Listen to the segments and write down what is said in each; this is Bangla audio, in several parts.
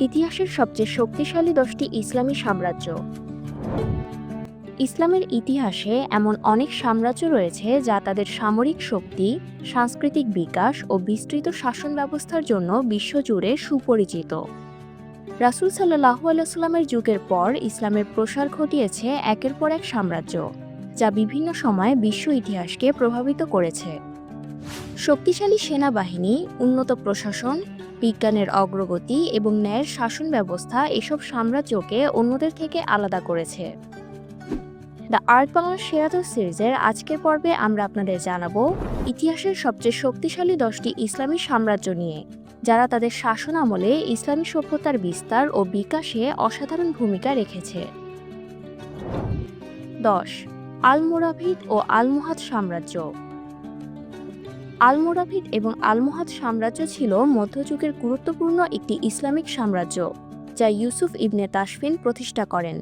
ইতিহাসের সবচেয়ে শক্তিশালী দশটি ইসলামী সাম্রাজ্য। ইসলামের ইতিহাসে এমন অনেক সাম্রাজ্য রয়েছে যা তাদের সামরিক শক্তি, সাংস্কৃতিক বিকাশ ও বিস্তৃত শাসন ব্যবস্থার জন্য বিশ্বজুড়ে সুপরিচিত। রাসুল সাল্লাহু আলাইস্লামের যুগের পর ইসলামের প্রসার ঘটিয়েছে একের পর এক সাম্রাজ্য, যা বিভিন্ন সময়ে বিশ্ব ইতিহাসকে প্রভাবিত করেছে। শক্তিশালী সেনাবাহিনী, উন্নত প্রশাসন বিজ্ঞানের অগ্রগতি এবং ন্যায়ের শাসন ব্যবস্থা এসব সাম্রাজ্যকে অন্যদের থেকে আলাদা করেছে। দ্য আর্ট বাংলা সেরাত সিরিজের আজকের পর্বে আমরা আপনাদের জানাব, ইতিহাসের সবচেয়ে শক্তিশালী দশটি ইসলামী সাম্রাজ্য নিয়ে, যারা তাদের শাসন আমলে ইসলামী সভ্যতার বিস্তার ও বিকাশে অসাধারণ ভূমিকা রেখেছে। দশ, আলমোরাভিদ ও আলমোহাদ সাম্রাজ্য। আলমোরাভিদ এবং আলমোহাদ সাম্রাজ্য ছিল মধ্যযুগের গুরুত্বপূর্ণ একটি ইসলামিক সাম্রাজ্য, যা ইউসুফ ইবনে তাসফিন প্রতিষ্ঠা করেন।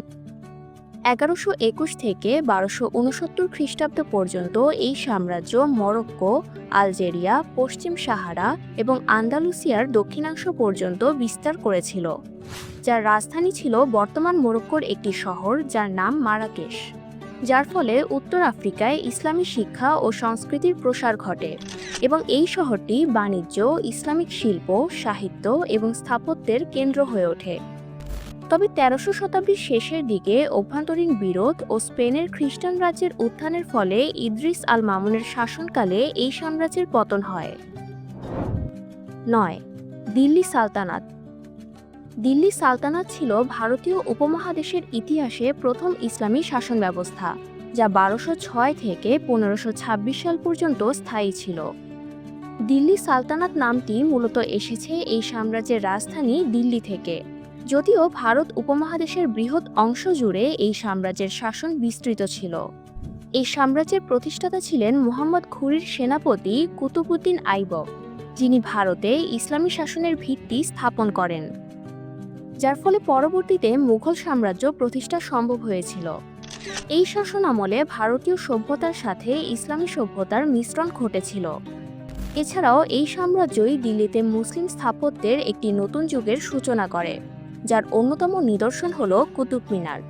এগারোশো একুশ থেকে বারোশো উনসত্তর খ্রিস্টাব্দ পর্যন্ত এই সাম্রাজ্য মরক্কো, আলজেরিয়া, পশ্চিম সাহারা এবং আন্দালুসিয়ার দক্ষিণাংশ পর্যন্ত বিস্তার করেছিল, যার রাজধানী ছিল বর্তমান মরক্কোর একটি শহর যার নাম মারাকেশ। যার ফলে উত্তর আফ্রিকায় ইসলামী শিক্ষা ও সংস্কৃতির প্রসার ঘটে এবং এই শহরটি বাণিজ্য, ইসলামিক শিল্প, সাহিত্য এবং স্থাপত্যের কেন্দ্র হয়ে ওঠে। তবে তেরোশো শতাব্দীর শেষের দিকে অভ্যন্তরীণ বিরোধ ও স্পেনের খ্রিস্টান রাজ্যের উত্থানের ফলে ইদ্রিস আল মামুনের শাসনকালে এই সাম্রাজ্যের পতন হয়। নয়, দিল্লি সালতানাত। দিল্লি সালতানাত ছিল ভারতীয় উপমহাদেশের ইতিহাসে প্রথম ইসলামী শাসন ব্যবস্থা, যা বারোশো ছয় থেকে পনেরোশো ছাব্বিশ সাল পর্যন্ত স্থায়ী ছিল। দিল্লি সালতানাত নামটি মূলত এসেছে এই সাম্রাজ্যের রাজধানী দিল্লি থেকে। যদিও ভারত উপমহাদেশের বৃহৎ অংশ জুড়ে এই সাম্রাজ্যের শাসন বিস্তৃত ছিল। এই সাম্রাজ্যের প্রতিষ্ঠাতা ছিলেন মোহাম্মদ ঘুরির সেনাপতি কুতুবুদ্দিন আইবক, যিনি ভারতে ইসলামী শাসনের ভিত্তি স্থাপন করেন। যার ফলে পরবর্তীতে মুঘল সাম্রাজ্য প্রতিষ্ঠা সম্ভব হয়েছিল। এই শাসন আমলে ভারতীয় সভ্যতার সাথে ইসলামী সভ্যতার মিশ্রণ ঘটেছিল। এছাড়াও এই সাম্রাজ্যই দিল্লিতে মুসলিম স্থাপত্যের একটি নতুন যুগের সূচনা করে, যার অন্যতম নিদর্শন হল কুতুব মিনার।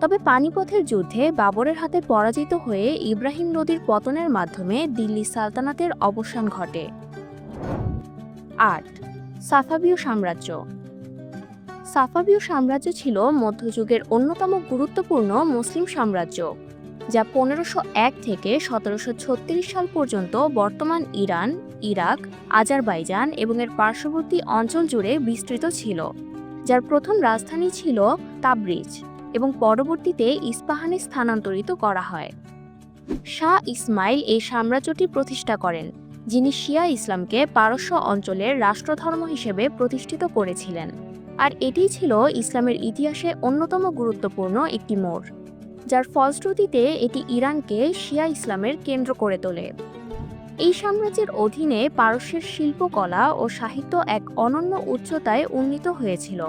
তবে পানিপথের যুদ্ধে বাবরের হাতে পরাজিত হয়ে ইব্রাহিম নদীর পতনের মাধ্যমে দিল্লি সালতানাতের অবসান ঘটে। আট, সাফাবীয় সাম্রাজ্য সাফাবীয় সাম্রাজ্য ছিল মধ্যযুগের অন্যতম গুরুত্বপূর্ণ মুসলিম সাম্রাজ্য, যা পনেরোশো এক থেকে সতেরোশো ছত্রিশ সাল পর্যন্ত বর্তমান ইরান, ইরাক, আজারবাইজান এবং এর পার্শ্ববর্তী অঞ্চল জুড়ে বিস্তৃত ছিল, যার প্রথম রাজধানী ছিল তাবরিজ এবং পরবর্তীতে ইস্পাহানে স্থানান্তরিত করা হয়। শাহ ইসমাইল এই সাম্রাজ্যটি প্রতিষ্ঠা করেন, যিনি শিয়া ইসলামকে পারস্য অঞ্চলের রাষ্ট্রধর্ম হিসেবে প্রতিষ্ঠিত করেছিলেন। আর এটিই ছিল ইসলামের ইতিহাসে অন্যতম গুরুত্বপূর্ণ একটি মোড়, যার ফলশ্রুতিতে এটি ইরানকে শিয়া ইসলামের কেন্দ্র করে তোলে। এই সাম্রাজ্যের অধীনে পারস্যের শিল্পকলা ও সাহিত্য এক অনন্য উচ্চতায় উন্নীত হয়েছিল,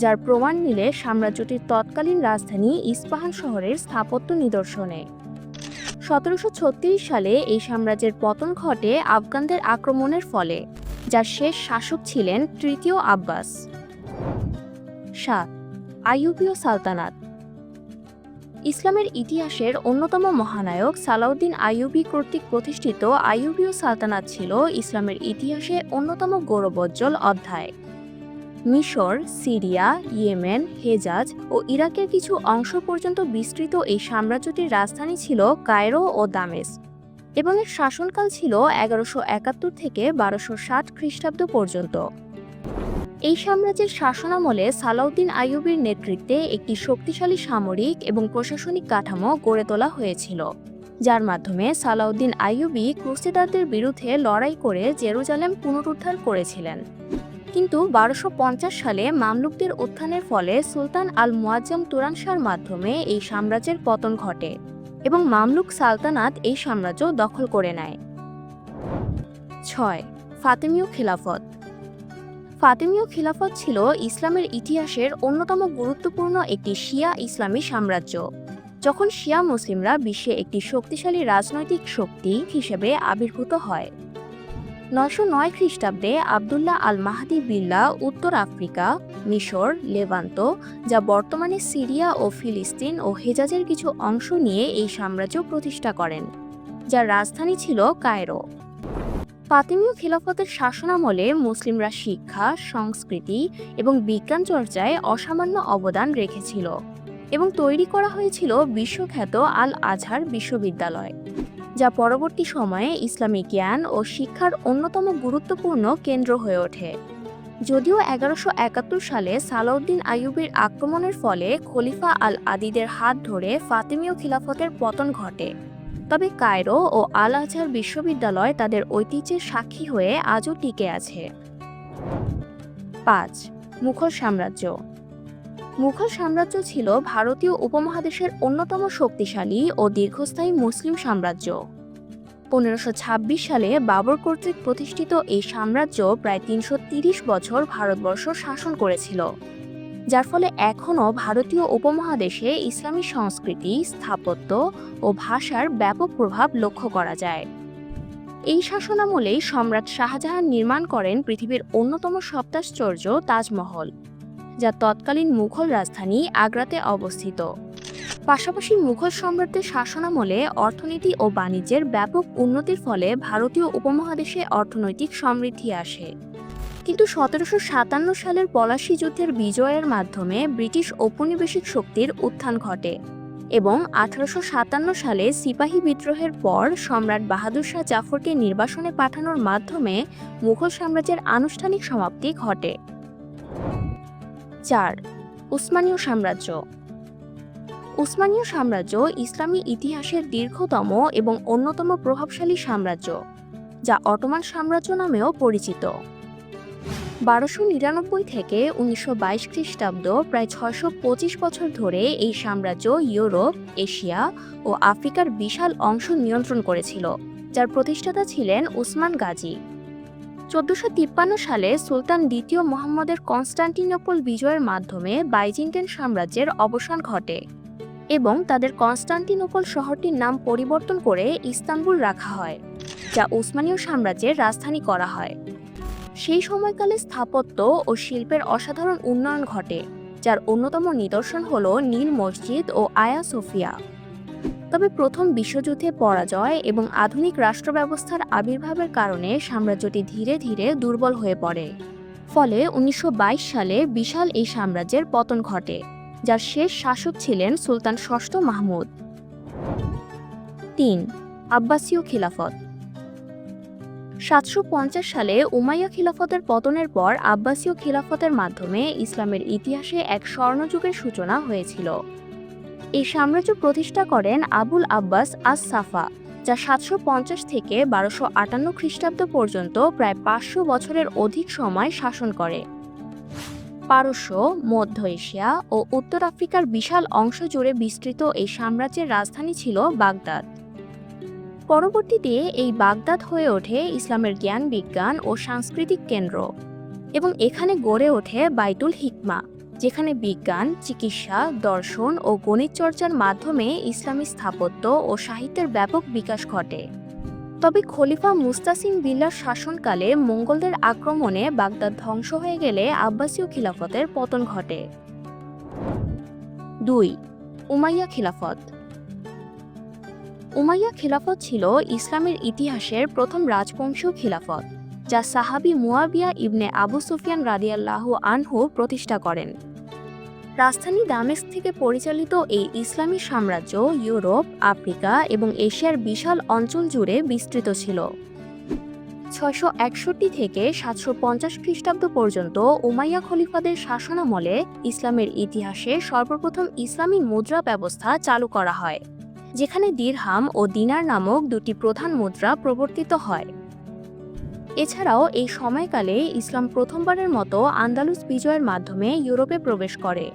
যার প্রমাণ মিলে সাম্রাজ্যটির তৎকালীন রাজধানী ইস্পাহান শহরের স্থাপত্য নিদর্শনে। সতেরোশো ছত্রিশ সালে এই সাম্রাজ্যের পতন ঘটে আফগানদের আক্রমণের ফলে, যার শেষ শাসক ছিলেন তৃতীয় আব্বাস। সাত, আইয়ুবীয় সালতানাত। ইসলামের ইতিহাসের অন্যতম মহানায়ক সালাউদ্দিন আইয়ুবী কর্তৃক প্রতিষ্ঠিত আইয়ুবীয় সালতানাত ছিল ইসলামের ইতিহাসে অন্যতম গৌরবোজ্জ্বল অধ্যায়। মিশর, সিরিয়া, ইয়েমেন, হেজাজ ও ইরাকের কিছু অংশ পর্যন্ত বিস্তৃত এই সাম্রাজ্যটির রাজধানী ছিল কায়রো ও দামেস এবং এর শাসনকাল ছিল এগারোশো একাত্তর থেকে বারোশো ষাট খ্রিস্টাব্দ পর্যন্ত। এই সাম্রাজ্যের শাসনামলে সালাউদ্দিন আইয়ুবীর নেতৃত্বে একটি শক্তিশালী সামরিক এবং প্রশাসনিক কাঠামো গড়ে তোলা হয়েছিল, যার মাধ্যমে সালাউদ্দিন আইয়ুবী ক্রুসেদারদের বিরুদ্ধে লড়াই করে জেরুজালেম পুনরুদ্ধার করেছিলেন। কিন্তু বারোশো সালে মামলুকদের উত্থানের ফলে সুলতান আল মুয়াজ্জম তুরানশার মাধ্যমে এই সাম্রাজ্যের পতন ঘটে এবং মামলুক সালতানাত এই সাম্রাজ্য দখল করে নেয়। ছয়, ফাতেমীয় খিলাফত। ফাতেমীয় খিলাফত ছিল ইসলামের ইতিহাসের অন্যতম গুরুত্বপূর্ণ একটি শিয়া ইসলামী সাম্রাজ্য, যখন শিয়া মুসলিমরা বিশ্বে একটি শক্তিশালী রাজনৈতিক শক্তি হিসেবে আবির্ভূত হয়। নয়শো নয় খ্রিস্টাব্দে আবদুল্লাহ আল মাহাদি বিল্লা উত্তর আফ্রিকা, মিশর লেভান্ত যা বর্তমানে সিরিয়া ও ফিলিস্তিন ও হেজাজের কিছু অংশ নিয়ে এই সাম্রাজ্য প্রতিষ্ঠা করেন, যার রাজধানী ছিল কায়রো। ফাতিমীয় খিলাফতের শাসনামলে মুসলিমরা শিক্ষা, সংস্কৃতি এবং বিজ্ঞান চর্চায় অসামান্য অবদান রেখেছিল এবং তৈরি করা হয়েছিল বিশ্বখ্যাত আল আজহার বিশ্ববিদ্যালয়, যা পরবর্তী সময়ে ইসলামী জ্ঞান ও শিক্ষার অন্যতম গুরুত্বপূর্ণ কেন্দ্র হয়ে ওঠে। যদিও এগারোশো একাত্তর সালে সালাউদ্দিন আইয়ুবের আক্রমণের ফলে খলিফা আল আদিদের হাত ধরে ফাতিমীয় খিলাফতের পতন ঘটে। তবে কায়রো ও আল আজহার বিশ্ববিদ্যালয় তাদের ঐতিহ্যের সাক্ষী হয়ে আজও টিকে আছে। পাঁচ, মুঘল সাম্রাজ্য। মুঘল সাম্রাজ্য ছিল ভারতীয় উপমহাদেশের অন্যতম শক্তিশালী ও দীর্ঘস্থায়ী মুসলিম সাম্রাজ্য। পনেরোশো ছাব্বিশ সালে বাবর কর্তৃক প্রতিষ্ঠিত এই সাম্রাজ্য প্রায় তিনশো বছর ভারতবর্ষ শাসন করেছিল। যার ফলে এখনও ভারতীয় উপমহাদেশে ইসলামী সংস্কৃতি, স্থাপত্য ও ভাষার ব্যাপক প্রভাব লক্ষ্য করা যায়। এই শাসনামলেই সম্রাট শাহজাহান নির্মাণ করেন পৃথিবীর অন্যতম সপ্তাশ্চর্য তাজমহল, যা তৎকালীন মুঘল রাজধানী আগ্রাতে অবস্থিত। পাশাপাশি মুঘল সম্রাটদের শাসনামলে অর্থনীতি ও বাণিজ্যের ব্যাপক উন্নতির ফলে ভারতীয় উপমহাদেশে অর্থনৈতিক সমৃদ্ধি আসে। কিন্তু সতেরোশো সাতান্ন সালের পলাশী যুদ্ধের বিজয়ের মাধ্যমে ব্রিটিশ ঔপনিবেশিক শক্তির উত্থান ঘটে এবং আঠারোশো সাতান্ন সালে সিপাহী বিদ্রোহের পর সম্রাট বাহাদুর শাহ জাফরকে নির্বাসনে পাঠানোর মাধ্যমে মুঘল সাম্রাজ্যের আনুষ্ঠানিক সমাপ্তি ঘটে। চার, উসমানীয় সাম্রাজ্য। উসমানীয় সাম্রাজ্য ইসলামী ইতিহাসের দীর্ঘতম এবং অন্যতম প্রভাবশালী সাম্রাজ্য, যা অটোমান সাম্রাজ্য নামেও পরিচিত। বারোশো নিরানব্বই থেকে উনিশশো বাইশ খ্রিস্টাব্দ প্রায় ছয়শো পঁচিশ বছর ধরে এই সাম্রাজ্য ইউরোপ, এশিয়া ও আফ্রিকার বিশাল অংশ নিয়ন্ত্রণ করেছিল, যার প্রতিষ্ঠাতা ছিলেন উসমান গাজী। চোদ্দশো তিপ্পান্ন সালে সুলতান দ্বিতীয় মোহাম্মদের কনস্টান্টিনোপল বিজয়ের মাধ্যমে বাইজিন্টেন সাম্রাজ্যের অবসান ঘটে এবং তাদের কনস্টান্টিনোপল শহরটির নাম পরিবর্তন করে ইস্তাম্বুল রাখা হয়, যা উসমানীয় সাম্রাজ্যের রাজধানী করা হয়। সেই সময়কালে স্থাপত্য ও শিল্পের অসাধারণ উন্নয়ন ঘটে, যার অন্যতম নিদর্শন হল নীল মসজিদ ও আয়া সোফিয়া। তবে প্রথম বিশ্বযুদ্ধে পরাজয় এবং আধুনিক রাষ্ট্র ব্যবস্থার আবির্ভাবের কারণে সাম্রাজ্যটি ধীরে ধীরে দুর্বল হয়ে পড়ে। ফলে উনিশশো বাইশ সালে বিশাল এই সাম্রাজ্যের পতন ঘটে, যার শেষ শাসক ছিলেন সুলতান ষষ্ঠ মাহমুদ। তিন, আব্বাসীয় খিলাফত। সাতশো পঞ্চাশ সালে উমাইয়া খিলাফতের পতনের পর আব্বাসীয় খিলাফতের মাধ্যমে ইসলামের ইতিহাসে এক স্বর্ণযুগের সূচনা হয়েছিল। এই সাম্রাজ্য প্রতিষ্ঠা করেন আবুল আব্বাস আস সাফা যা সাতশো পঞ্চাশ থেকে বারোশো আটান্ন খ্রিস্টাব্দ পর্যন্ত প্রায় পাঁচশো বছরের অধিক সময় শাসন করে। পারস্য, মধ্য এশিয়া ও উত্তর আফ্রিকার বিশাল অংশ জুড়ে বিস্তৃত এই সাম্রাজ্যের রাজধানী ছিল বাগদাদ। পরবর্তীতে এই বাগদাদ হয়ে ওঠে ইসলামের জ্ঞান, বিজ্ঞান ও সাংস্কৃতিক কেন্দ্র এবং এখানে গড়ে ওঠে বাইতুল হিকমা, যেখানে বিজ্ঞান, চিকিৎসা, দর্শন ও গণিত চর্চার মাধ্যমে ইসলামী স্থাপত্য ও সাহিত্যের ব্যাপক বিকাশ ঘটে। তবে খলিফা মুস্তাসিম বিল্লার শাসনকালে মঙ্গলদের আক্রমণে বাগদাদ ধ্বংস হয়ে গেলে আব্বাসীয় খিলাফতের পতন ঘটে। দুই, উমাইয়া খিলাফত উমাইয়া খিলাফত ছিল ইসলামের ইতিহাসের প্রথম রাজবংশীয় খিলাফত, যা সাহাবি মুয়াবিয়া ইবনে আবু সুফিয়ান রাদিয়াল্লাহু আনহু প্রতিষ্ঠা করেন। রাজধানী দামেস্ক থেকে পরিচালিত এই ইসলামী সাম্রাজ্য ইউরোপ, আফ্রিকা এবং এশিয়ার বিশাল অঞ্চল জুড়ে বিস্তৃত ছিল। ছয়শো একষট্টি থেকে সাতশো পঞ্চাশ খ্রিস্টাব্দ পর্যন্ত উমাইয়া খলিফাদের শাসনামলে ইসলামের ইতিহাসে সর্বপ্রথম ইসলামী মুদ্রা ব্যবস্থা চালু করা হয়। যেখানে দিরহাম ও দিনার নামক দুটি প্রধান মুদ্রা প্রবর্তিত হয়। এছাড়াও এই সময়কালে ইসলাম প্রথমবারের মতো আন্দালুস বিজয়ের মাধ্যমে ইউরোপে প্রবেশ করে।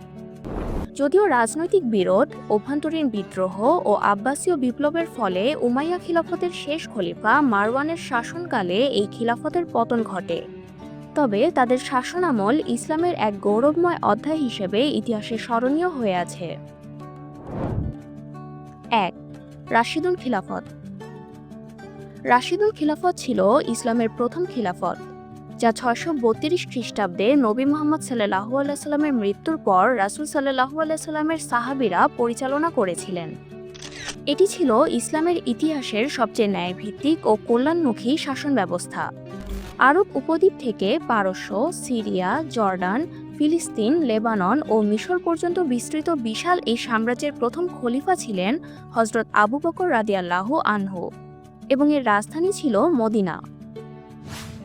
যদিও রাজনৈতিক বিরোধ, অভ্যন্তরীণ বিদ্রোহ ও আব্বাসীয় বিপ্লবের ফলে উমাইয়া খিলাফতের শেষ খলিফা মারওয়ানের শাসনকালে এই খিলাফতের পতন ঘটে। তবে তাদের শাসনামল ইসলামের এক গৌরবময় অধ্যায় হিসেবে ইতিহাসে স্মরণীয় হয়ে আছে। রাশিদুল খিলাফত। রাশিদুল খিলাফত ছিল ইসলামের প্রথম খিলাফত, যা ছয়শো বত্রিশ খ্রিস্টাব্দে নবী মোহাম্মদ সাল্লাহু আলাইস্লামের মৃত্যুর পর রাসুল সাল্লাহু আলাইস্লামের সাহাবিরা পরিচালনা করেছিলেন। এটি ছিল ইসলামের ইতিহাসের সবচেয়ে ন্যায়ভিত্তিক ও কল্যাণমুখী শাসন ব্যবস্থা। আরব উপদ্বীপ থেকে পারস্য, সিরিয়া, জর্ডান ফিলিস্তিন, লেবানন ও মিশর পর্যন্ত বিস্তৃত বিশাল এই সাম্রাজ্যের প্রথম খলিফা ছিলেন হজরত আবু বকর রাদিয়াল্লাহু আনহু এবং এর রাজধানী ছিল মদিনা।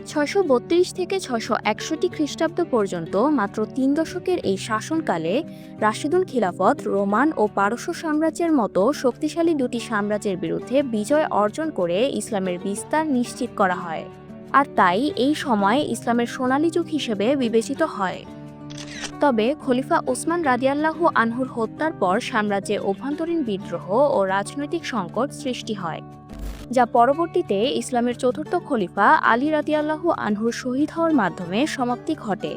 ছয়শো বত্রিশ থেকে ছয়শো একষট্টি খ্রিস্টাব্দ পর্যন্ত মাত্র তিন দশকের এই শাসনকালে রাশিদুল খিলাফত রোমান ও পারস্য সাম্রাজ্যের মতো শক্তিশালী দুটি সাম্রাজ্যের বিরুদ্ধে বিজয় অর্জন করে ইসলামের বিস্তার নিশ্চিত করা হয়। আর তাই এই সময় ইসলামের সোনালী যুগ হিসেবে বিবেচিত হয়। তবে খলিফা ওসমান রাদিয়াল্লাহু আনহুর হত্যার পর সাম্রাজ্যে অভ্যন্তরীণ বিদ্রোহ ও রাজনৈতিক সংকট সৃষ্টি হয়, যা পরবর্তীতে ইসলামের চতুর্থ খলিফা আলী রাদিয়াল্লাহু আনহুর শহীদ হওয়ার মাধ্যমে সমাপ্তি ঘটে।